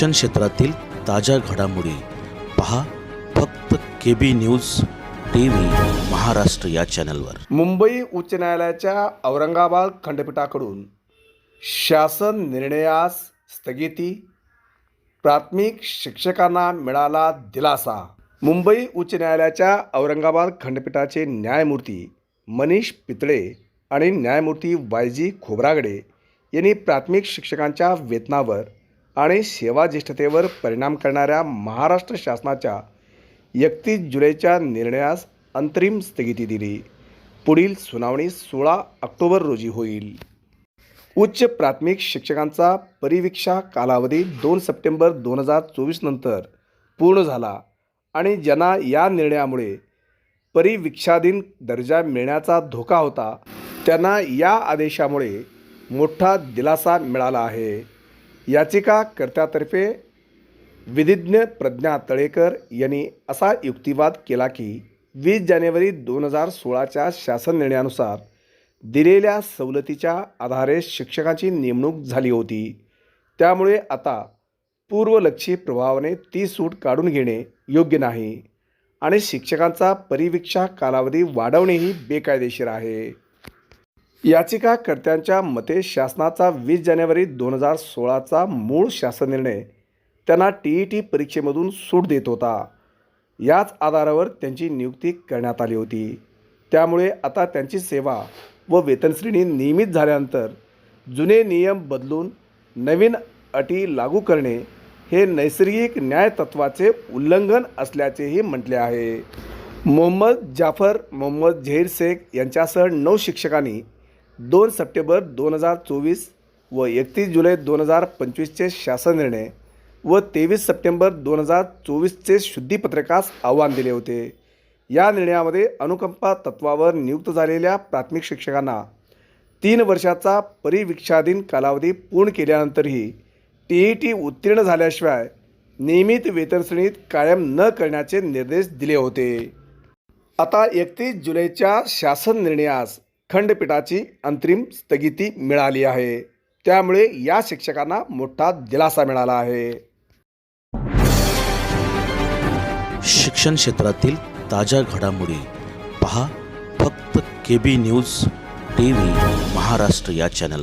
शिक्षण क्षेत्रातील ताज्या घडामोडी पहा फक्त K B news T V Maharashtra या चॅनलवर. मुंबई उच्च न्यायालयाच्या औरंगाबाद खंडपीठाकडून शासन निर्णयास स्थगिती प्राथमिक शिक्षकांना मिळाला दिलासा. मुंबई उच्च न्यायालयाच्या औरंगाबाद खंडपीठाचे न्यायमूर्ती मनीष पितळे आणि न्यायमूर्ती वाय जी खोब्रागडे यांनी प्राथमिक शिक्षकांच्या वेतनावर आणि सेवाज्येष्ठतेवर परिणाम करणाऱ्या महाराष्ट्र शासनाच्या एकतीस जुलैच्या निर्णयास अंतरिम स्थगिती दिली. पुढील सुनावणी सोळा ऑक्टोबर रोजी होईल. उच्च प्राथमिक शिक्षकांचा परिवीक्षा कालावधी दोन सप्टेंबर दोन हजार चोवीस नंतर पूर्ण झाला आणि ज्यांना या निर्णयामुळे परिवीक्षाधीन दर्जा मिळण्याचा धोका होता त्यांना या आदेशामुळे मोठा दिलासा मिळाला आहे. याचिकाकर्त्यातर्फे विधिज्ञ प्रज्ञा तळेकर यांनी असा युक्तिवाद केला की वीस जानेवारी दोन हजार सोळाच्या शासन निर्णयानुसार दिलेल्या सवलतीच्या आधारे शिक्षकांची नेमणूक झाली होती. त्यामुळे आता पूर्वलक्षी प्रभावाने ती सूट काढून घेणे योग्य नाही आणि शिक्षकांचा परिवीक्षा कालावधी वाढवणेही बेकायदेशीर आहे. याचिकाकर्त्यांच्या मते शासनाचा वीस जानेवारी दोन हजार सोळाचा मूळ शासन निर्णय त्यांना टी ई टी परीक्षेमधून सूट देत होता. याच आधारावर त्यांची नियुक्ती करण्यात आली होती. त्यामुळे आता त्यांची सेवा व वेतनश्रेणी नियमित झाल्यानंतर जुने नियम बदलून नवीन अटी लागू करणे हे नैसर्गिक न्यायतत्वाचे उल्लंघन असल्याचेही म्हटले आहे. मोहम्मद जाफर मोहम्मद झहीर शेख यांच्यासह नऊ शिक्षकांनी दोन सप्टेंबर दोन हजार चोवीस व एकतीस जुलै दोन हजार पंचवीसचे शासन निर्णय व तेवीस सप्टेंबर दोन हजार चोवीसचे शुद्धीपत्रकास आव्हान दिले होते. या निर्णयामध्ये अनुकंपा तत्वावर नियुक्त झालेल्या प्राथमिक शिक्षकांना तीन वर्षाचा परिविक्षाधीन कालावधी पूर्ण केल्यानंतरही टी ई टी उत्तीर्ण झाल्याशिवाय नियमित वेतनश्रेणीत कायम न करण्याचे निर्देश दिले होते. आता एकतीस जुलैच्या शासन निर्णयास खंडपीठाची अंतरिम स्थगिती मिळाली आहे. त्यामुळे या शिक्षकांना मोठा दिलासा मिळाला आहे. शिक्षण क्षेत्रातील ताज्या घडामोडी पहा फक्त K B news T V Maharashtra या चॅनल